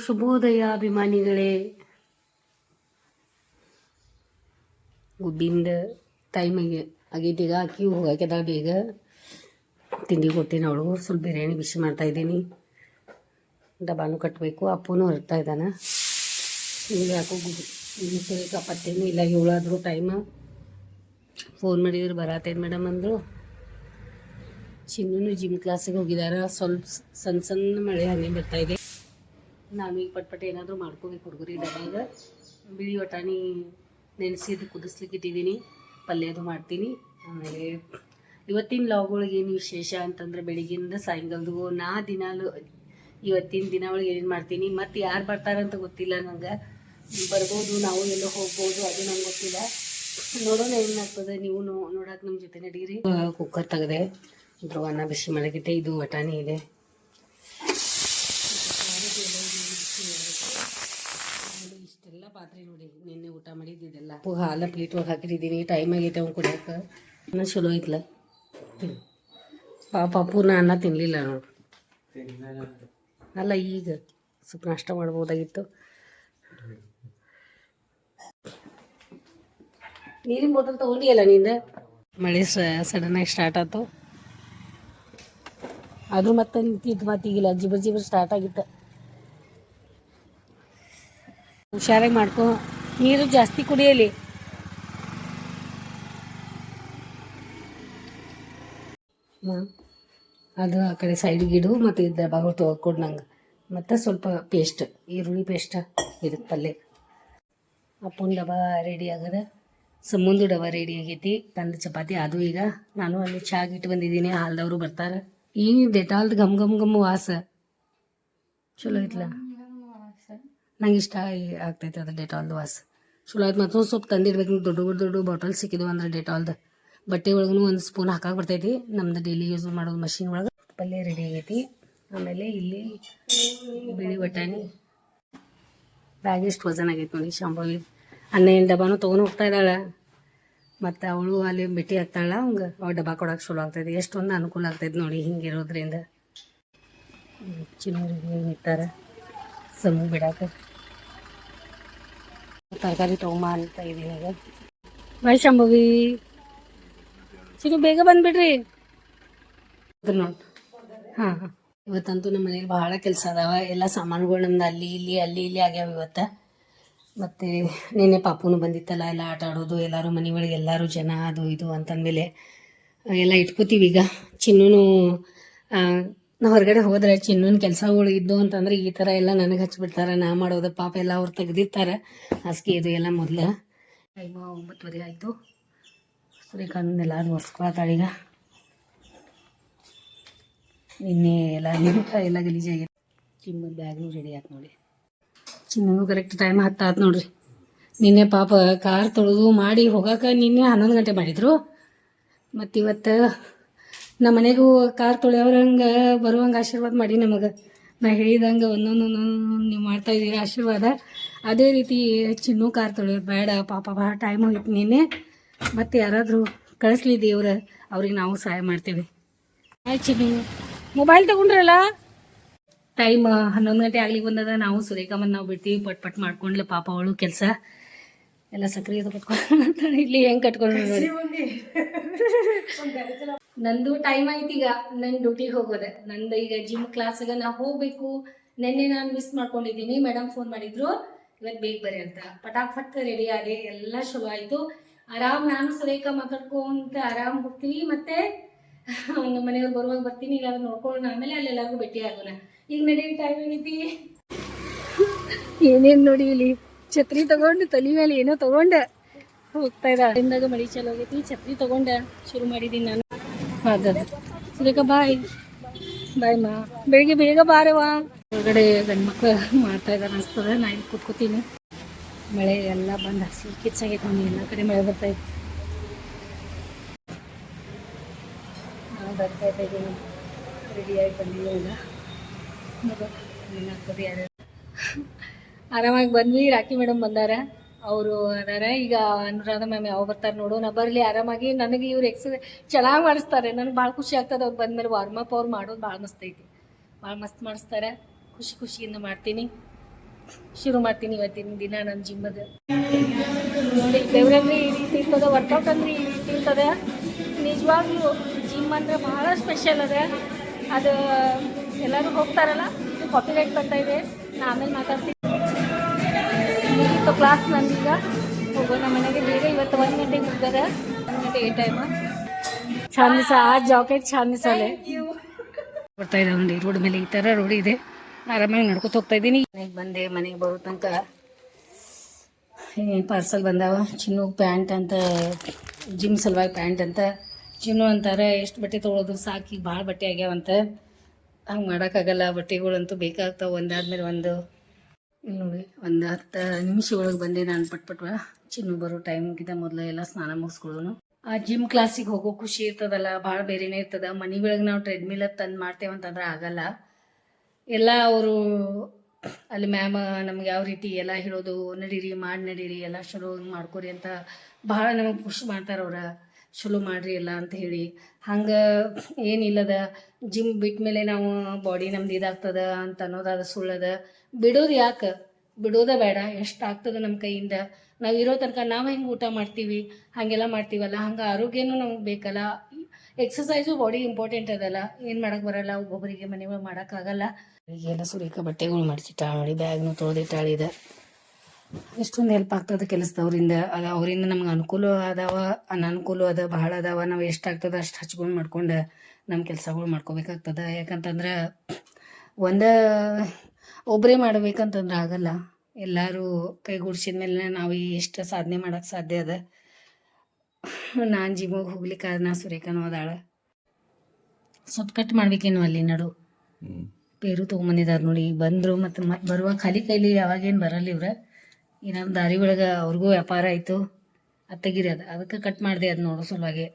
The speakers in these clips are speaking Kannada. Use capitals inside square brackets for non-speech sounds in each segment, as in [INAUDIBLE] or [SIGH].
ಎಲ್ಲರಿಗೂ ಶುಭೋದಯ ಅಭಿಮಾನಿಗಳೇ ಗುಬ್ಬಿಂದ ಟೈಮಿಗೆ ಆಗೈತಿ ಈಗ ಅಕ್ಕಿ ಹೋಗಾಕ್ಯದ ಬೇಗ ತಿಂಡಿ ಕೊಟ್ಟಿನ ಅವಳಿಗೂ ಸ್ವಲ್ಪ ಬಿರಿಯಾನಿ ಬಿಸಿ ಮಾಡ್ತಾ ಇದ್ದೀನಿ. ಡಬ್ಬಾನು ಕಟ್ಟಬೇಕು ಅಪ್ಪನೂ ಹೊರಡ್ತಾ ಇದ್ದಾನೆ. ಈಗ ಯಾಕೋ ಗುಬ್ಬಿ ಪತ್ತೇನೂ ಇಲ್ಲ. ಏಳಾದರೂ ಟೈಮ್ ಫೋನ್ ಮಾಡಿದ್ರು ಬರತ್ತೇನು ಮೇಡಮ್ ಅಂದರು. ಚಿನ್ನೂ ಜಿಮ್ ಕ್ಲಾಸಿಗೆ ಹೋಗಿದ್ದಾರೆ ಸ್ವಲ್ಪ ಸಣ್ಣ ಸಣ್ಣ ಮಳೆ ಹಂಗೆ ಬರ್ತಾ ನಾನು ಈಗ ಪಟ್ ಪಟ್ ಏನಾದರೂ ಮಾಡ್ಕೋಬೇಕು ಹುಡುಗರಿ ಡಬ್ಬಾಗ ಬಿಳಿ ವಟಾಣಿ ನೆನೆಸಿದ್ದು ಕುದಿಸ್ಲಿಕ್ಕೆ ಇಟ್ಟಿದ್ದೀನಿ ಪಲ್ಯ ಅದು ಮಾಡ್ತೀನಿ. ಆಮೇಲೆ ಇವತ್ತಿನ ಲಾಗೊಳಗೆ ಏನು ವಿಶೇಷ ಅಂತಂದ್ರೆ ಬೆಳಿಗ್ಗೆಯಿಂದ ಸಾಯಂಕಾಲದಗೂ ನಾ ದಿನಾಲು, ಇವತ್ತಿನ ದಿನ ಒಳಗೆ ಏನೇನು ಮಾಡ್ತೀನಿ ಮತ್ತು ಯಾರು ಬರ್ತಾರಂತ ಗೊತ್ತಿಲ್ಲ ನಂಗೆ. ಬರ್ಬೋದು, ನಾವು ಎಲ್ಲೋ ಹೋಗ್ಬೋದು, ಅದು ನಂಗೆ ಗೊತ್ತಿಲ್ಲ. ನೋಡೋಣ ಏನಾಗ್ತದೆ ನೀವು ನೋಡಕ್ಕೆ ನಮ್ಮ ಜೊತೆ ನಡೀರಿ ಕುಕ್ಕರ್ ತೆಗೆದೆ ಇದ್ರ ಅನ್ನ ಬಿಸಿ ಮಾಡಕ್ಕಿಟ್ಟೆ ಇದು ವಟಾಣಿ ಇದೆ. ಆಮೇಲೆ ಇಷ್ಟೆಲ್ಲ ಪಾತ್ರೆ ನೋಡಿ, ನಿನ್ನೆ ಊಟ ಮಾಡಿದ್ದಿದ್ದೆಲ್ಲ ಹಾಲ ಪ್ಲೇಟ್ ಒಳಗೆ ಹಾಕಿಟ್ಟಿದ್ದೀನಿ ಟೈಮ್ ಆಗೈತೆ ಅವ್ನು ಕುಡಿಯೋಕೆ. ಇನ್ನೂ ಚಲೋ ಐತ್ಲ. ಪಾಪ ಪೂರ್ಣ ಅನ್ನ ತಿನ್ನಲಿಲ್ಲ ನೋಡು. ಅಲ್ಲ, ಈಗ ಸ್ವಲ್ಪ ನಾಷ್ಟ ಮಾಡ್ಬೋದಾಗಿತ್ತು. ನೀರಿನ ಬಾಟಲ್ ತೊಗೊಂಡಿಯಲ್ಲ ನಿಂದ? ಮಳೆ ಸಡನ್ನಾಗಿ ಸ್ಟಾರ್ಟ್ ಆಯ್ತು ಆದ್ರೂ ಮತ್ತೆ ನಿಂತಿತ್ತು ಮತ್ತೀಗಿಲ್ಲ ಜಿಬರ್ ಜಿಬರ್ ಸ್ಟಾರ್ಟ್ ಆಗಿತ್ತು. ಹುಷಾರಾಗಿ ಮಾಡ್ಕೊ. ನೀರು ಜಾಸ್ತಿ ಕುಡಿಯಲಿ. ಅದು ಆ ಕಡೆ ಸೈಡ್ ಗಿಡು ಮತ್ತು ಇದು ಡಬ್ಬಾಗಳು ತೊಗೊಡು ನಂಗೆ. ಮತ್ತು ಸ್ವಲ್ಪ ಪೇಸ್ಟ್ ಈರುಳ್ಳಿ ಪೇಸ್ಟ್ ಇದಕ್ಕೆ ಪಲ್ಯ ಅಪ್ಪನ ಡಬ್ಬ ರೆಡಿ ಆಗದ. ಸಮುಂದು ಡಬ್ಬ ರೆಡಿ ಆಗೈತಿ. ತಂದು ಚಪಾತಿ, ಅದು ಈಗ. ನಾನು ಅಲ್ಲಿ ಚಹಾ ಇಟ್ಟು ಬಂದಿದ್ದೀನಿ, ಹಾಲ್ದವರು ಬರ್ತಾರೆ. ಈ ಡೆಟಾಲ್ದು ಘಮ್ ಘಮ್ ಘಮ್ ವಾಸ. ಚಲೋ ಐತ್ಲ? ನಂಗೆ ಇಷ್ಟ ಆಗಿ- ಆಗ್ತೈತೆ ಅದು ಡೆಟಾಲ್ದು ವಾಸ್. ಚಲೋ ಆಯ್ತು ಮತ್ತೊಂದು ಸ್ವಲ್ಪ ತಂದಿಡ್ಬೇಕು ದೊಡ್ಡ ದೊಡ್ಡ ಬಾಟಲ್ ಸಿಕ್ಕಿದ್ವು ಅಂದ್ರೆ ಡೆಟಾಲ್ದು ಬಟ್ಟೆ ಒಳಗೂ ಒಂದು ಸ್ಪೂನ್ ಹಾಕಕ್ಕೆ ಬರ್ತೈತಿ. ನಮ್ದು ಡೈಲಿ ಯೂಸ್ ಮಾಡೋದು ಮಷಿನ್ ಒಳಗೆ ಪಲ್ಯ ರೆಡಿ ಆಗೈತಿ. ಆಮೇಲೆ ಇಲ್ಲಿ ಬಿಳಿ ಬಟಾಣಿ. ಬ್ಯಾಗ್ ಎಷ್ಟು ವಜನ್ ಆಗೈತೆ ನೋಡಿ ಶಾಂಬಿಗೆ ಅನ್ನ ಏನು ಡಬ್ಬಾನು ತೊಗೊಂಡು ಹೋಗ್ತಾ ಇದ್ದಾಳೆ. ಮತ್ತು ಅವಳು ಅಲ್ಲಿ ಭೇಟಿ ಆಗ್ತಾಳೆ ಹಂಗೆ ಅವ್ಳು ಡಬ್ಬ ಕೊಡೋಕೆ ಚಲೋ ಆಗ್ತೈತಿ. ಎಷ್ಟೊಂದು ಅನುಕೂಲ ಆಗ್ತೈತೆ ನೋಡಿ ಹಿಂಗಿರೋದ್ರಿಂದ. ಚಿನ್ನೂರಿಗೆ ನಿಂತಾರೆ. ಸಮೂ ಬಿಡಾಕ. ತರಕಾರಿ ತೊಗೊಂಬ ಅಂತ ಇದೀನಿ ಈಗ. ಬಾಯ್ ಶಾಂಭವಿ ಬೇಗ ಬಂದ್ಬಿಡ್ರಿ. ನೋಡಿ. ಹಾಂ. ಹಾಂ ಇವತ್ತಂತೂ ನಮ್ಮ ಮನೇಲಿ ಭಾಳ ಕೆಲಸ ಅದಾವ. ಎಲ್ಲ ಸಾಮಾನುಗಳು ನಮ್ದು ಅಲ್ಲಿ ಇಲ್ಲಿ ಅಲ್ಲಿ ಇಲ್ಲಿ ಆಗ್ಯಾವ ಇವತ್ತು. ಮತ್ತು ನಿನ್ನೆ ಪಾಪುನು ಬಂದಿತ್ತಲ್ಲ ಎಲ್ಲ ಆಟ ಆಡೋದು ಎಲ್ಲರೂ ಮನೆ ಒಳಗೆ ಎಲ್ಲರೂ ಜನ ಅದು ಇದು ಅಂತಂದಮೇಲೆ ಎಲ್ಲ ಇಟ್ಕೋತೀವಿ ಈಗ. ಚಿನ್ನೂ ನಾವು ಹೊರಗಡೆ ಹೋದ್ರೆ ಚಿನ್ನೂನ್ ಕೆಲಸಗಳು ಇದ್ದು ಅಂತಂದ್ರೆ ಈ ತರ ಎಲ್ಲ ನನಗೆ ಹಚ್ಬಿಡ್ತಾರ, ನಾ ಮಾಡೋದ ಪಾಪ ಎಲ್ಲ ಅವ್ರು ತೆಗ್ದಿರ್ತಾರ. ಹಾಸಿಗೆ ಇದು ಎಲ್ಲ ಮೊದಲು. ಟೈಮ್ ಒಂಬತ್ತುವರೆ ಆಯಿತು. ಸೂರ್ಯಕಾಂತ್ ಎಲ್ಲ ಅದು ಒರೆಸ್ಕೊಳತ್ತಾಳೀಗ ನಿನ್ನೆ ಎಲ್ಲ ನಿಂತ ಎಲ್ಲ ಗಲೀಜಾಗಿದೆ ಚಿಮ್ಮ ಬ್ಯಾಗ್ನು ರೆಡಿ ಆಯ್ತು ನೋಡಿ. ಚಿನ್ನೂ ಕರೆಕ್ಟ್ ಟೈಮ್ ಹತ್ತು ಆಯ್ತು ನೋಡ್ರಿ. ನಿನ್ನೆ ಪಾಪ ಕಾರ್ ತೊಳೆದು ಮಾಡಿ ಹೋಗಾಕ ನಿನ್ನೆ ಹನ್ನೊಂದು ಗಂಟೆ ಮಾಡಿದ್ರು. ಮತ್ತು ಇವತ್ತು ನಮ್ಮ ಮನೆಗೂ ಕಾರ್ ತೊಳೆಯವ್ರ ಹಂಗೆ ಬರುವಂಗೆ ಆಶೀರ್ವಾದ ಮಾಡಿ ನಮಗೆ. ನಾ ಹೇಳಿದಂಗೆ ಒಂದೊಂದು ನೀವು ಮಾಡ್ತಾ ಇದ್ದೀರಿ ಆಶೀರ್ವಾದ. ಅದೇ ರೀತಿ ಚಿನ್ನು ಕಾರ್ ತೊಳೆಯೋದು ಬೇಡ, ಪಾಪ ಭಾಳ ಟೈಮ್ ಹೋಗಿತ್ತು ನೀನೆ ಮತ್ತು ಯಾರಾದರೂ ಕಳಿಸ್ಲಿ ದೇವ್ರ, ಅವ್ರಿಗೆ ನಾವು ಸಹಾಯ ಮಾಡ್ತೀವಿ. ಆಯ್ತು ಚಿನ್ನು. ಮೊಬೈಲ್ ತಗೊಂಡ್ರಲ್ಲ? ಟೈಮ್ ಹನ್ನೊಂದು ಗಂಟೆ ಆಗ್ಲಿಕ್ಕೆ ಬಂದದ, ನಾವು ಸುರೇಖಮ್ಮನ ನಾವು ಬಿಡ್ತೀವಿ, ಪಟ್ ಪಟ್ ಮಾಡ್ಕೊಂಡ್ಲೆ ಪಾಪ ಅವಳು ಕೆಲಸ. ಎಲ್ಲ ಸಕ್ರೆ ಅಂತ [LAUGHS] ಇಲ್ಲಿ ಹೆಂಗೆ ಕಟ್ಕೊಂಡು [LAUGHS] ನಂದು ಟೈಮ್ ಆಯ್ತು ಈಗ. ನನ್ನ ಡ್ಯೂಟಿಗೆ ಹೋಗೋದೆ. ನಂದು ಈಗ ಜಿಮ್ ಕ್ಲಾಸಿಗೆ ನಾ ಹೋಗ್ಬೇಕು. ನಿನ್ನೆ ನಾನು ಮಿಸ್ ಮಾಡ್ಕೊಂಡಿದ್ದೀನಿ. ಮೇಡಮ್ ಫೋನ್ ಮಾಡಿದ್ರು. ಇವತ್ತು ಬೇಗ ಬರ್ರಿ ಅಂತ. ಪಟಾಕ್ ಫಟ್ ರೆಡಿ ಆದೆ. ಎಲ್ಲ ಶುರು ಆಯಿತು. ಆರಾಮ್ ನಾನು ಸುರೇಖ ಮಾತಾಡ್ಕೊಂತ ಆರಾಮ್ ಹೋಗ್ತೀವಿ ಮತ್ತೆ ನಮ್ಮ ಮನೆಯವ್ರು ಬರುವಾಗ ಬರ್ತೀನಿ. ಇಲ್ಲ ನೋಡ್ಕೊಂಡು ಆಮೇಲೆ ಅಲ್ಲೆಲ್ಲರಿಗೂ ಭೇಟಿ ಆಗೋಣ. ಈಗ ನಡೆಯೋ ಟೈಮ್ ಏನೈತಿ? ಏನೇನು ನೋಡಿ ಇಲ್ಲಿ? ಛತ್ರಿ ತಗೊಂಡು ತಲೆ ಮೇಲೆ ಏನೋ ತಗೊಂಡೆ. ಹೋಗ್ತಾ ಇದ್ದಾಗ ಮಳಿ ಚಲೋ ಆಗೈತಿ. ಛತ್ರಿ ತಗೊಂಡ ಶುರು ಮಾಡಿದ್ದೀನಿ ನಾನು. ಹೌದು ಸರಿಗ ಬಾಯ್ ಬಾಯ್ ಮಾ. ಬೆಳಿಗ್ಗೆ ಬೇಗ ಬಾರವಾ ಹೊರಗಡೆ ಗಂಡು ಮಕ್ಳು ಮಾಡ್ತಾ ಇದ್ದಾರೆ ಅನಿಸ್ತದೆ. ನಾ ಇಲ್ಲಿ ಕುತ್ಕೋತೀನಿ. ಮಳೆ ಎಲ್ಲ ಬಂದು ಹಸಿ ಕಿಚ್ಚಾಗೈತೆ ನೋಡಿ ಎಲ್ಲ ಕಡೆ ಮಳೆ ಬರ್ತೈತೆ ನಾವು ಬರ್ತಾ ಇದ್ದೀವಿ ರೆಡಿಯಾಗಿ ಬಂದಿಲ್ಲ ಆರಾಮಾಗಿ ಬಂದ್ವಿ. ರಾಖಿ ಮೇಡಮ್ ಬಂದಾರ. ಅವರು ಅದಾರ. ಈಗ ಅನುರಾಧ ಮ್ಯಾಮ್ ಯಾವ ಬರ್ತಾರೆ ನೋಡು. ನಾ ಬರಲಿ, ಆರಾಮಾಗಿ. ನನಗೆ ಇವ್ರು ಎಕ್ಸಸೈಸ್ ಚೆನ್ನಾಗಿ ಮಾಡಿಸ್ತಾರೆ. ನನಗೆ ಭಾಳ ಖುಷಿ ಆಗ್ತದೆ. ಅವ್ರು ಬಂದಮೇಲೆ ವಾರ್ಮ್ ಅಪ್ ಅವ್ರು ಮಾಡೋದು ಭಾಳ ಮಸ್ತ್ ಐತಿ. ಭಾಳ ಮಸ್ತ್ ಮಾಡಿಸ್ತಾರೆ. ಖುಷಿ ಖುಷಿಯಿಂದ ಮಾಡ್ತೀನಿ. ಶುರು ಮಾಡ್ತೀನಿ ಇವತ್ತಿನ ದಿನ ನನ್ನ ಜಿಮ್ಮದು ಬೆವರಲ್ಲಿ ಈ ರೀತಿ ಇರ್ತದೆ. ವರ್ಕೌಟ್ ಅಂದ್ರೆ ಈ ರೀತಿ ಇರ್ತದೆ. ನಿಜವಾಗ್ಲೂ ಜಿಮ್ ಅಂದ್ರೆ ಬಹಳ ಸ್ಪೆಷಲ್ ಅದ. ಅದು ಎಲ್ಲರೂ ಹೋಗ್ತಾರಲ್ಲ ಕಾಪಿರೈಟ್ ಬರ್ತಾ ಇದೆ. ನಾ ಆಮೇಲೆ ಮಾತಾಡ್ತೀನಿ. ಮುಗೀತು ಕ್ಲಾಸ್ ನಂದೀಗ. ಹೋಗೋಣ ಮನೆಗೆ ಬೇಗ ಇವತ್ತು ಒಂದು ಗಂಟೆಗೆ ಮುಗ್ದದ ಒಂದು ಗಂಟೆ ಏ ಟೈಮ್ ಚಂದ ಆ ಜಾಕೆಟ್ ಚಂದ ದಿವಸಲೆ ಬರ್ತಾ ಇದೆ ಒಂದು ರೋಡ್ ಮೇಲೆ ಈ ಥರ ರೋಡ್ ಇದೆ. ಆರಾಮಾಗಿ ನಡ್ಕೊತ ಹೋಗ್ತಾ ಇದ್ದೀನಿ. ಮನೆಗೆ ಬಂದೆ ಮನೆಗೆ ಬರೋ ತನಕ. ಪಾರ್ಸಲ್ ಬಂದಾವ. ಚಿನ್ನು ಪ್ಯಾಂಟ್ ಅಂತ ಜಿಮ್ ಸಲುವಾಗಿ ಪ್ಯಾಂಟ್ ಅಂತ. ಚಿನ್ನು ಅಂತಾರೆ ಎಷ್ಟು ಬಟ್ಟೆ ತೊಗೊಳೋದು? ಸಾಕಿ ಭಾಳ ಬಟ್ಟೆ ಆಗ್ಯಾವಂತ. ಹಂಗೆ ಮಾಡೋಕ್ಕಾಗಲ್ಲ ಬಟ್ಟೆಗಳಂತೂ ಬೇಕಾಗ್ತಾವೆ. ಒಂದಾದ್ಮೇಲೆ ಒಂದು ಇಲ್ಲಿ ನೋಡಿ, ಒಂದು ಹತ್ತು ನಿಮಿಷ ಒಳಗೆ ಬಂದೆ ನಾನು ಪಟ್ ಪಟ್ವ ಚಿನ್ನು ಬರೋ ಟೈಮ್ಗಿಂತ ಮೊದಲು ಎಲ್ಲ ಸ್ನಾನ ಮುಗಿಸ್ಕೊಳ್ಳೋನು. ಆ ಜಿಮ್ ಕ್ಲಾಸಿಗೆ ಹೋಗೋ ಖುಷಿ ಇರ್ತದಲ್ಲ, ಭಾಳ ಬೇರೆನೇ ಇರ್ತದೆ. ಮನೆ ಒಳಗೆ ನಾವು ಟ್ರೆಡ್ಮಿಲ್ ತಂದು ಮಾಡ್ತೇವೆ ಅಂತಂದ್ರೆ ಆಗಲ್ಲ. ಎಲ್ಲ ಅವರು, ಅಲ್ಲಿ ಮ್ಯಾಮ್ ನಮ್ಗೆ ಯಾವ ರೀತಿ ಎಲ್ಲ ಹೇಳೋದು, ನಡೀರಿ, ಮಾಡಿ ನಡೀರಿ, ಎಲ್ಲ ಚಲೋ ಮಾಡ್ಕೊರಿ ಅಂತ ಭಾಳ ನಮಗೆ ಖುಷಿ ಮಾಡ್ತಾರೆ ಅವ್ರ. ಚಲೋ ಮಾಡ್ರಿ ಎಲ್ಲ ಅಂತ ಹೇಳಿ. ಹಂಗೆ ಏನಿಲ್ಲದ ಜಿಮ್ ಬಿಟ್ಟ ಮೇಲೆ ನಾವು ಬಾಡಿ ನಮ್ದು ಇದಾಗ್ತದ ಅಂತ ಅನ್ನೋದಾದ ಸುಳ್ಳದ. ಬಿಡೋದು ಯಾಕೆ? ಬಿಡೋದ ಬೇಡ, ಎಷ್ಟು ಆಗ್ತದ ನಮ್ಮ ಕೈಯಿಂದ? ನಾವು ಇರೋ ತನಕ ನಾವು ಹೆಂಗೆ ಊಟ ಮಾಡ್ತೀವಿ? ಹಾಗೆಲ್ಲ ಮಾಡ್ತೀವಲ್ಲ, ಹಂಗೆ ಆರೋಗ್ಯನೂ ನಮ್ಗೆ ಬೇಕಲ್ಲ. ಎಕ್ಸಸೈಸು ಬಾಡಿ ಇಂಪಾರ್ಟೆಂಟ್ ಅದಲ್ಲ. ಏನು ಮಾಡಕ್ಕೆ ಬರಲ್ಲ, ಒಬ್ಬೊಬ್ಬರಿಗೆ ಮನೆಯೊಳಗೆ ಮಾಡೋಕ್ಕಾಗಲ್ಲ ಈಗೆಲ್ಲ ಸುರಿಕ ಬಟ್ಟೆಗಳು ಮಡ್ಚಿಟ್ಟಾಳ ನೋಡಿ, ಬ್ಯಾಗ್ನು ತೊಳೆದಿಟ್ಟಾಳಿದೆ ಎಷ್ಟೊಂದು ಹೆಲ್ಪ್ ಆಗ್ತದೆ ಕೆಲಸದವ್ರಿಂದ. ಅದು ಅವರಿಂದ ನಮ್ಗೆ ಅನುಕೂಲ ಅದಾವ ಅನನುಕೂಲ ಅದ ಭಾಳ ಅದಾವ ನಾವು ಎಷ್ಟಾಗ್ತದೆ ಅಷ್ಟು ಹಚ್ಕೊಂಡು ಮಾಡ್ಕೊಂಡು ನಮ್ಮ ಕೆಲಸಗಳು ಮಾಡ್ಕೋಬೇಕಾಗ್ತದೆ. ಯಾಕಂತಂದ್ರೆ ಒಂದು ಒಬ್ಬರೇ ಮಾಡ್ಬೇಕಂತಂದ್ರೆ ಆಗಲ್ಲ. ಎಲ್ಲರೂ ಕೈಗೂಡ್ಸಿದ ಮೇಲೆ ನಾವು ಎಷ್ಟು ಸಾಧನೆ ಮಾಡೋಕ್ಕೆ ಸಾಧ್ಯ ಅದ. ನಾನು ಜಿಮ್ಮಿಗೆ ಹೋಗ್ಲಿಕ್ಕೆ ನಾ ಸುರೇಖನೂ ಅದಾಳ. ಸ್ವಲ್ಪ ಕಟ್ ಮಾಡ್ಬೇಕೇನು ಅಲ್ಲಿ ನಡು. ಪೇರು ತೊಗೊಂಬಂದಿದ್ದಾರೆ ನೋಡಿ. ಬಂದರು ಮತ್ತು ಮತ್ತೆ ಬರುವ ಖಾಲಿ ಕೈಲಿ ಯಾವಾಗೇನು ಬರಲ್ಲ ಇವ್ರು. ಈ ದಾರಿ ಒಳಗೆ ಅವ್ರಿಗೂ ವ್ಯಾಪಾರ ಆಯಿತು. ಅದು ತೆಗೀರಿ ಅದು. ಅದಕ್ಕೆ ಕಟ್ ಮಾಡಿದೆ ಅದು ನೋಡೋ ಸಲುವಾಗಿ.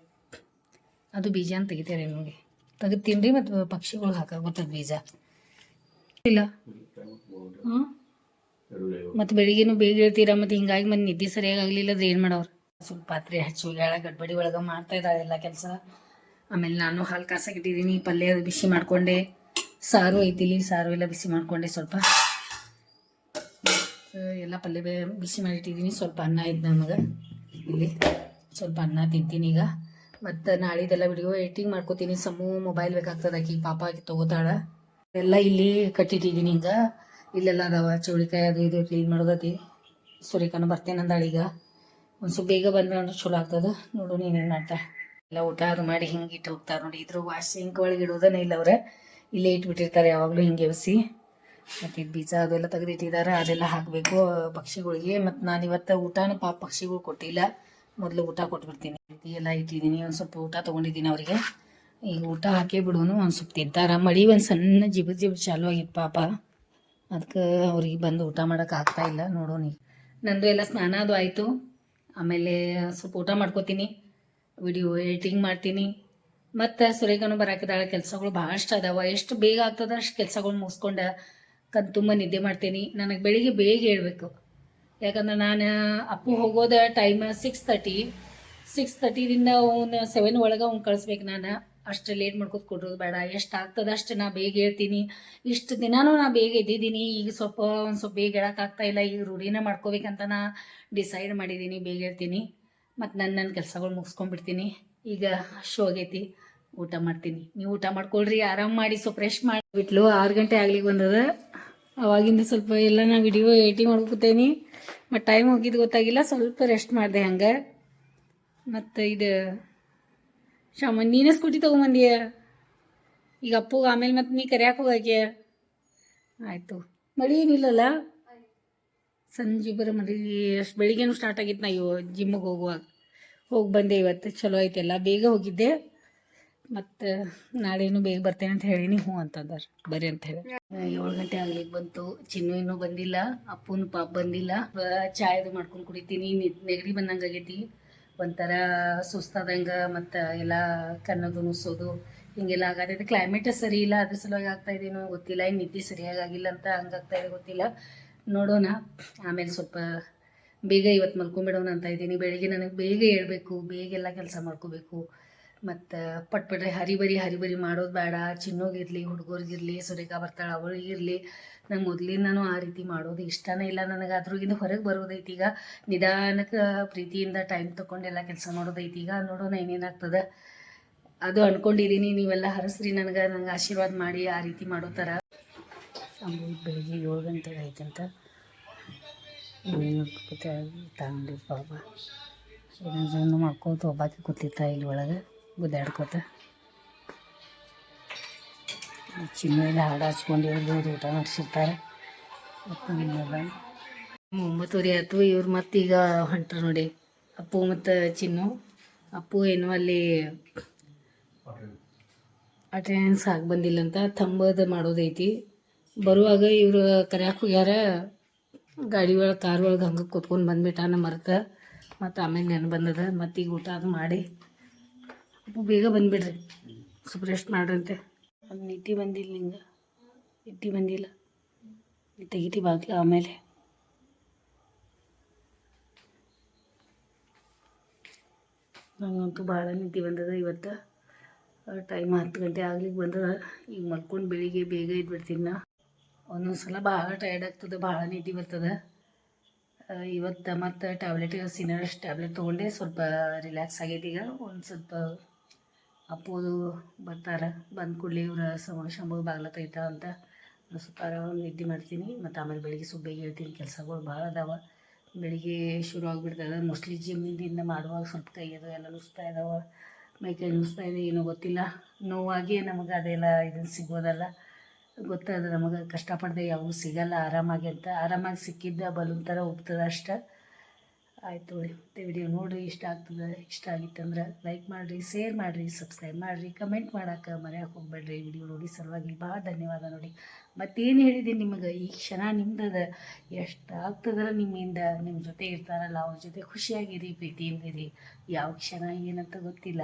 ಅದು ಬೀಜ ಅಂತ ತೆಗಿತಾರೆ ನೋಡಿ ತೆಗೆದು ತಿನ್ರಿ ಮತ್ತು ಪಕ್ಷಿಗಳು ಹಾಕಕ್ಕೆ ಬರ್ತದೆ ಬೀಜ. ಇಲ್ಲ. ಹ್ಞೂ ಮತ್ತು ಬೆಳಿಗ್ಗೆನೂ ಬೇಗ ಹೇಳ್ತೀರಾ ಮತ್ತು ಹಿಂಗಾಗಿ ಮತ್ತೆ ನಿದ್ದೆ ಸರಿಯಾಗಿ ಆಗಲಿಲ್ಲ ಅಂದ್ರೆ ಏನು ಮಾಡೋರು? ಸ್ವಲ್ಪ ಪಾತ್ರೆ ಹಚ್ಚು ಹೇಳ ಗಡ್ಬಡಿ ಒಳಗೆ ಮಾಡ್ತಾ ಇದ್ದಾಳೆ ಎಲ್ಲ ಕೆಲಸ. ಆಮೇಲೆ ನಾನು ಹಾಲು ಕಾಸಕ್ಕಿಟ್ಟಿದ್ದೀನಿ ಪಲ್ಯ ಬಿಸಿ ಮಾಡ್ಕೊಂಡೆ. ಸಾರು ಐತಿಲಿ ಸಾರು ಎಲ್ಲ ಬಿಸಿ ಮಾಡ್ಕೊಂಡೆ ಸ್ವಲ್ಪ. ಎಲ್ಲ ಪಲ್ಯ ಬಿಸಿ ಮಾಡಿಟ್ಟಿದ್ದೀನಿ. ಸ್ವಲ್ಪ ಅನ್ನ ಇದೆ ನಮಗೆ ಇಲ್ಲಿ ಸ್ವಲ್ಪ ಅನ್ನ ತಿಂತೀನಿ ಈಗ. ಮತ್ತು ನಾಳಿದೆಲ್ಲ ವಿಡಿಯೋ ಎಡಿಟಿಂಗ್ ಮಾಡ್ಕೋತೀನಿ. ಸಮೂ ಮೊಬೈಲ್ ಬೇಕಾಗ್ತದೆ ಆಕಿ. ಪಾಪ ಆಕಿ ತೊಗೋತಾಳ. ಎಲ್ಲ ಇಲ್ಲಿ ಕಟ್ಟಿಟ್ಟಿದ್ದೀನಿ ಈಗ. ಇಲ್ಲೆಲ್ಲ ಅದಾವ. ಚೌಳಿಕಾಯಿ ಅದು ಇದು ಕ್ಲೀನ್ ಮಾಡೋದತಿ. ಸೂರ್ಯಕಾನ ಬರ್ತೇನೆ ಈಗ. ಒಂದು ಸ್ವಲ್ಪ ಬೇಗ ಬಂದ್ರೆ ಅಂದ್ರೆ ಚಲೋ ಆಗ್ತದೆ. ನೋಡು ನೀನೇನು ಮಾಡ್ತಾ. ಎಲ್ಲ ಊಟ ಅದು ಮಾಡಿ ಹಿಂಗೆ ಇಟ್ಟು ಹೋಗ್ತಾರೆ ನೋಡಿ. ಇದ್ರ ವಾಶಿಂಗ್ ಒಳಗೆ ಇಡೋದನ್ನೇ ಇಲ್ಲ ಅವ್ರೆ. ಇಲ್ಲೇ ಇಟ್ಬಿಟ್ಟಿರ್ತಾರೆ ಯಾವಾಗಲೂ ಹಿಂಗೆ ಎಬ್ಸಿ. ಮತ್ತು ಬೀಜ ಅದೆಲ್ಲ ತೆಗೆದಿಟ್ಟಿದ್ದಾರೆ, ಅದೆಲ್ಲ ಹಾಕಬೇಕು ಪಕ್ಷಿಗಳಿಗೆ. ಮತ್ತು ನಾನು ಇವತ್ತು ಊಟನ ಪಾಪ ಪಕ್ಷಿಗಳು ಕೊಟ್ಟಿಲ್ಲ. ಮೊದಲು ಊಟ ಕೊಟ್ಬಿಡ್ತೀನಿ. ಎಲ್ಲ ಇಟ್ಟಿದ್ದೀನಿ, ಒಂದು ಸ್ವಲ್ಪ ಊಟ ತೊಗೊಂಡಿದ್ದೀನಿ ಅವರಿಗೆ. ಈಗ ಊಟ ಹಾಕೇ ಬಿಡೋನು ಒಂದು ಸ್ವಲ್ಪ ತಿಂತಾರ. ಮಳಿ ಒಂದು ಸಣ್ಣ ಜಿಬು ಜಿಬು ಚಾಲು ಆಗಿತ್ತು ಪಾಪ. ಅದಕ್ಕೆ ಅವ್ರಿಗೆ ಬಂದು ಊಟ ಮಾಡೋಕೆ ಆಗ್ತಾ ಇಲ್ಲ, ನೋಡೋಣ ನಂದು ಎಲ್ಲ ಸ್ನಾನ ಅದು ಆಯಿತು. ಆಮೇಲೆ ಸ್ವಲ್ಪ ಊಟ ಮಾಡ್ಕೋತೀನಿ. ವಿಡಿಯೋ ಎಡಿಟಿಂಗ್ ಮಾಡ್ತೀನಿ. ಮತ್ತು ಸುರೇಖನು ಬರಾಕಿದಾಳೆ ಕೆಲಸಗಳು ಭಾಳಷ್ಟು ಅದಾವ. ಎಷ್ಟು ಬೇಗ ಆಗ್ತದ ಅಷ್ಟು ಕೆಲಸಗಳು ಮುಗಿಸ್ಕೊಂಡು ಕಣ್ ತುಂಬ ನಿದ್ದೆ ಮಾಡ್ತೀನಿ. ನನಗೆ ಬೆಳಿಗ್ಗೆ ಬೇಗ ಹೇಳಬೇಕು. ಯಾಕಂದ್ರೆ ನಾನು ಅಪ್ಪು ಹೋಗೋದ ಟೈಮ್ ಸಿಕ್ಸ್ ತರ್ಟಿ ಸಿಕ್ಸ್ ತರ್ಟಿದಿಂದ ಅವನು ಸೆವೆನ್ ಒಳಗೆ ಅವ್ನು ಕಳಿಸ್ಬೇಕು ನಾನು. ಅಷ್ಟು ಲೇಟ್ ಮಾಡ್ಕೊತ ಕೊಡೋದು ಬೇಡ. ಎಷ್ಟು ಆಗ್ತದೆ ಅಷ್ಟು ನಾ ಬೇಗ ಹೇಳ್ತೀನಿ. ಇಷ್ಟು ದಿನಾನೂ ನಾ ಬೇಗ ಎದ್ದಿದ್ದೀನಿ. ಈಗ ಸ್ವಲ್ಪ, ಒಂದು ಸ್ವಲ್ಪ ಬೇಗ ಹೇಳೋಕ್ಕಾಗ್ತಾ ಇಲ್ಲ. ಈಗ ರೂಢಿನ ಮಾಡ್ಕೋಬೇಕಂತ ನಾ ಡಿಸೈಡ್ ಮಾಡಿದ್ದೀನಿ ಬೇಗ ಹೇಳ್ತೀನಿ. ಮತ್ತು ನನ್ನ ನನ್ನ ಕೆಲಸಗಳು ಮುಗಿಸ್ಕೊಂಡ್ಬಿಡ್ತೀನಿ. ಈಗ ಶೋ ಆಗೈತಿ. ಊಟ ಮಾಡ್ತೀನಿ. ನೀವು ಊಟ ಮಾಡ್ಕೊಳ್ರಿ. ಆರಾಮ್ ಮಾಡಿ. ಸ್ವಲ್ಪ ರೆಸ್ಟ್ ಮಾಡಿಬಿಟ್ಲು ಆರು ಗಂಟೆ ಆಗ್ಲಿಕ್ಕೆ ಬಂದದ. ಅವಾಗಿಂದ ಸ್ವಲ್ಪ ಎಲ್ಲ ನಾ ವಿಡಿಯೋ ಏಟಿ ಮಾಡ್ಕೊತೇನಿ ಮತ್ತು ಟೈಮ್ ಹೋಗಿದ್ದು ಗೊತ್ತಾಗಿಲ್ಲ. ಸ್ವಲ್ಪ ರೆಸ್ಟ್ ಮಾಡಿದೆ ಹಂಗೆ. ಮತ್ತು ಇದು, ಶಾಮ, ನೀನೇ ಸ್ಕೂಟಿ ತೊಗೊಂಬಂದಿಯ? ಈಗ ಅಪ್ಪಗೆ ಆಮೇಲೆ ಮತ್ತೆ ನೀ ಕರ್ಯಾಕೆ ಹೋಗಾಕ್ಯ? ಆಯಿತು. ಮಳಿ ಏನಿಲ್ಲಲ್ಲ? ಸಂಜೆ ಬರೋ ಮರಿ, ಅಷ್ಟು ಬೆಳಿಗ್ಗೆನೂ ಸ್ಟಾರ್ಟ್ ಆಗಿತ್ತು ನಾ ಇವ ಜಿಮ್ಮಿಗೆ ಹೋಗುವಾಗ. ಹೋಗಿ ಬಂದೆ ಇವತ್ತು. ಚಲೋ ಐತೆಲ್ಲ ಬೇಗ ಹೋಗಿದ್ದೆ. ಮತ್ತು ನಾಳೆನೂ ಬೇಗ ಬರ್ತೇನೆ ಅಂತ ಹೇಳೀನಿ ಹ್ಞೂ ಅಂತಂದಾರ. ಬರ್ರಿ ಅಂತ ಹೇಳಿ. ಏಳು ಗಂಟೆ ಆಗ್ಲಿಕ್ಕೆ ಬಂತು. ಚಿನ್ನು ಇನ್ನೂ ಬಂದಿಲ್ಲ. ಅಪ್ಪನ ಪಾಪ ಬಂದಿಲ್ಲ. ಚಾಯದು ಮಾಡ್ಕೊಂಡು ಕುಡಿತೀನಿ. ನೆಗಡಿ ಬಂದಂಗ ಆಗೈತಿ. ಒಂಥರ ಸುಸ್ತಾದಂಗ ಮತ್ತು ಎಲ್ಲ ಕಣ್ಣದು ನುಸೋದು ಹಿಂಗೆಲ್ಲ ಆಗತೈತಿ. ಕ್ಲೈಮೇಟ್ ಸರಿ ಇಲ್ಲ. ಅದ್ರ ಸಲುವಾಗಿ ಆಗ್ತಾ ಇದೇನೋ ಗೊತ್ತಿಲ್ಲ. ಏನು ನಿದ್ದೆ ಸರಿಯಾಗಿ ಆಗಿಲ್ಲ ಅಂತ ಹಂಗಾಗ್ತಾ ಇದೆ ಗೊತ್ತಿಲ್ಲ. ನೋಡೋಣ. ಆಮೇಲೆ ಸ್ವಲ್ಪ ಬೇಗ ಇವತ್ತು ಮಲ್ಕೊಂಬಿಡೋಣ ಅಂತ ಇದ್ದೀನಿ. ಬೆಳಿಗ್ಗೆ ನನಗೆ ಬೇಗ ಹೇಳ್ಬೇಕು ಬೇಗ ಎಲ್ಲ ಕೆಲಸ ಮಾಡ್ಕೋಬೇಕು. ಮತ್ತು ಪಟ್ ಪಟ್ರೆ ಹರಿಬರಿ ಹರಿಬರಿ ಮಾಡೋದು ಬೇಡ. ಚಿನ್ನೋಗಿರಲಿ ಹುಡುಗರಿಗಿರಲಿ ಸುರೇಖಾ ಬರ್ತಾಳೆ ಅವಳಿಗಿರಲಿ ನಂಗೆ ಮೊದಲಿಂದನು ಆ ರೀತಿ ಮಾಡೋದು ಇಷ್ಟನೇ ಇಲ್ಲ ನನಗೆ. ಅದ್ರಗಿಂದ ಹೊರಗೆ ಬರೋದೈತಿ ಈಗ. ನಿಧಾನಕ್ಕೆ ಪ್ರೀತಿಯಿಂದ ಟೈಮ್ ತೊಗೊಂಡೆಲ್ಲ ಕೆಲಸ ಮಾಡೋದೈತಿ ಈಗ. ನೋಡೋಣ ಏನೇನಾಗ್ತದೆ. ಅದು ಅಂದ್ಕೊಂಡಿದ್ದೀನಿ ನೀವೆಲ್ಲ ಹರಸ್ರಿ ನನಗೆ. ನಂಗೆ ಆಶೀರ್ವಾದ ಮಾಡಿ ಆ ರೀತಿ ಮಾಡೋ ಥರ. ಬೆಳಿಗ್ಗೆ ಏಳು ಗಂಟೆಗೆ ಆಯ್ತಂತ. ತಗೊಂಡಿರ್ ಪಾಪ. ಮಾಡ್ಕೋತ ಒಬ್ಬಾಕಿ ಕೂತಿತ್ತ ಇಲ್ಲಿ ಒಳಗೆ. ಗುದ್ದಾಡ್ಕೋತ. ಚಿನ್ನ ಹಾಡು ಹಚ್ಕೊಂಡು ಇವ್ರದ್ದು ಊಟ ಮಾಡಿಸಿರ್ತಾರೆ. ಒಂಬತ್ತುವರೆ ಆಯ್ತು, ಇವ್ರು ಮತ್ತೀಗ ಹೊಂಟ್ರು ನೋಡಿ. ಅಪ್ಪು ಮತ್ತು ಚಿನ್ನು. ಅಪ್ಪು ಏನು ಅಲ್ಲಿ ಅಟೆಂಡೆನ್ಸ್ ಆಗಿ ಬಂದಿಲ್ಲ ಅಂತ ತಂಬದ ಮಾಡೋದೈತಿ. ಬರುವಾಗ ಇವರು ಕರ್ಯಾಕೆ ಹೋಗ್ಯಾರ. ಗಾಡಿ ಒಳಗೆ, ಕಾರ್ ಒಳಗೆ ಹಂಗೆ ಕೂತ್ಕೊಂಡು ಬಂದ್ಬಿಟ್ಟ ನಮ್ಮ ಮರ್ತ. ಮತ್ತು ಆಮೇಲೆ ನೆನ್ ಬಂದದ. ಮತ್ತೀಗ ಊಟ ಅದು ಮಾಡಿ. ಅಪ್ಪು ಬೇಗ ಬಂದ್ಬಿಡ್ರಿ. ಸ್ವಲ್ಪ ರೆಸ್ಟ್ ಮಾಡ್ರಂತೆ. ನಿದ್ದೆ ಬಂದಿಲ್ಲ ನಿಂಗೆ. ನಿದ್ದೆ ಬಂದಿಲ್ಲ. ನೀ ತೆಗಿತಿ ಬಾಗ್ಲ ಆಮೇಲೆ. ನಂಗಂತೂ ಭಾಳ ನಿದ್ದೆ ಬಂದದ ಇವತ್ತು. ಟೈಮ್ ಹತ್ತು ಗಂಟೆ ಆಗ್ಲಿಕ್ಕೆ ಬಂದದ. ಈಗ ಮಲ್ಕೊಂಡು ಬೆಳಿಗ್ಗೆ ಬೇಗ ಇದ್ಬಿಡ್ತೀನಿ ನಾ. ಒಂದೊಂದು ಸಲ ಭಾಳ ಟಯರ್ಡ್ ಆಗ್ತದೆ, ಭಾಳ ನಿದ್ದೆ ಬರ್ತದೆ. ಇವತ್ತು ಮತ್ತು ಟ್ಯಾಬ್ಲೆಟ್ ಸಿನರಸ್ ಟ್ಯಾಬ್ಲೆಟ್ ತೊಗೊಂಡೆ. ಸ್ವಲ್ಪ ರಿಲ್ಯಾಕ್ಸ್ ಆಗೈತೆ ಈಗ. ಒಂದು ಸ್ವಲ್ಪ ಅಪ್ಪೋದು ಬರ್ತಾರೆ ಬಂದ ಕೂಡಲೇ ಇವ್ರ ಸಮ ಶಂಭು ಬಾಗ್ಲ ತೆಗಿತಾ ಅಂತ ಸುತ್ತಾರ, ನಿದ್ದೆ ಮಾಡ್ತೀನಿ. ಮತ್ತು ಆಮೇಲೆ ಬೆಳಿಗ್ಗೆ ಸುಬ್ಬೇಗೆ ಹೇಳ್ತೀನಿ, ಕೆಲಸಗಳು ಭಾಳ ಅದಾವ. ಬೆಳಿಗ್ಗೆ ಶುರು ಆಗಿಬಿಡ್ತದೆ. ಮೋಸ್ಟ್ಲಿ ಜಿಮ್ಮಿಂದ ಮಾಡುವಾಗ ಸ್ವಲ್ಪ ಕೈಯದು ಎಲ್ಲ ನುಸ್ತಾ ಇದಾವೆ. ಮೈಕೈ ನುಸ್ತಾ ಇದೆ, ಏನೋ ಗೊತ್ತಿಲ್ಲ. ನೋವಾಗಿ ನಮಗೆ ಅದೆಲ್ಲ ಇದನ್ನು ಸಿಗೋದಲ್ಲ. ಗೊತ್ತದ ನಮಗೆ ಕಷ್ಟಪಡದೆ ಯಾವೂ ಸಿಗಲ್ಲ, ಆರಾಮಾಗಿ ಅಂತ. ಆರಾಮಾಗಿ ಸಿಕ್ಕಿದ್ದ ಬಲೂನ್ ಥರ ಹೋಗ್ತದೆ ಅಷ್ಟೆ. ಆಯಿತು ಮತ್ತೆ ವಿಡಿಯೋ ನೋಡಿರಿ, ಇಷ್ಟ ಆಗ್ತದೆ, ಇಷ್ಟ ಆಗಿತ್ತು ಅಂದ್ರೆ ಲೈಕ್ ಮಾಡಿರಿ ಶೇರ್ ಮಾಡಿರಿ ಸಬ್ಸ್ಕ್ರೈಬ್ ಮಾಡಿರಿ ಕಮೆಂಟ್ ಮಾಡೋಕೆ ಮರೆಯೋಕೆ ಹೋಗ್ಬೇಡ್ರಿ. ವಿಡಿಯೋ ನೋಡಿ ಸಲುವಾಗಿ ಭಾಳ ಧನ್ಯವಾದ ನೋಡಿ. ಮತ್ತೇನು ಹೇಳಿದ್ದೀನಿ ನಿಮಗೆ? ಈ ಕ್ಷಣ ನಿಮ್ದದ ಎಷ್ಟು ಆಗ್ತದಲ್ಲ ನಿಮ್ಮಿಂದ? ನಿಮ್ಮ ಜೊತೆ ಇರ್ತಾರಲ್ಲ, ಅವ್ರ ಜೊತೆ ಖುಷಿಯಾಗಿರಿ ಪ್ರೀತಿಯಿಂದಿರಿ ಯಾವ ಕ್ಷಣ ಏನಂತ ಗೊತ್ತಿಲ್ಲ.